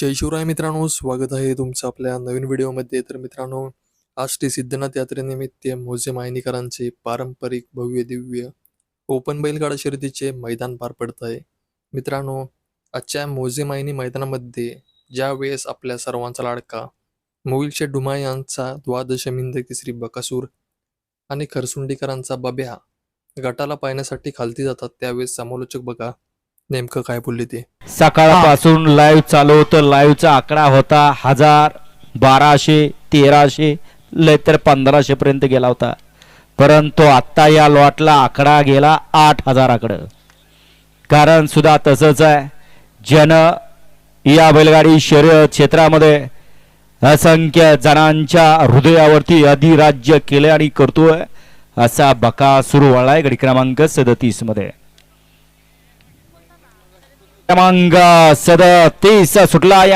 जय शिवराय मित्रांनो स्वागत आहे तुमचं आपल्या नवीन व्हिडिओमध्ये. तर मित्रांनो आष्टी सिद्धनाथ यात्रेनिमित्त मोजे मायनीकरांचे पारंपरिक भव्य दिव्य ओपन बैलगाडा शर्यतीचे मैदान पार पडत आहे. मित्रांनो आजच्या मोजे मायनी मैदानामध्ये ज्या वेळेस आपल्या सर्वांचा लाडका मोहिल डुमा यांचा द्वादशमिंद केसरी बकासूर आणि खरसुंडीकरांचा बब्या गटाला पाहण्यासाठी खालती जातात त्यावेळेस समालोचक बघा. नेमकं काय बोलले ते? सकाळपासून लाईव्ह चालू होतं. लाईव्हचा आकडा होता हजार बाराशे तेराशे लय तर पंधराशे पर्यंत गेला होता. परंतु आत्ता या लॉटला आकडा गेला आठ हजाराकडं. कारण सुद्धा तसंच आहे. जन या बैलगाडी शर्यत क्षेत्रामध्ये असंख्य जणांच्या हृदयावरती अधिराज्य केले आणि करतोय असा बका सुरू वळलाय गडी क्रमांक सदतीसमध्ये क्रमांक सदतीस सुटला या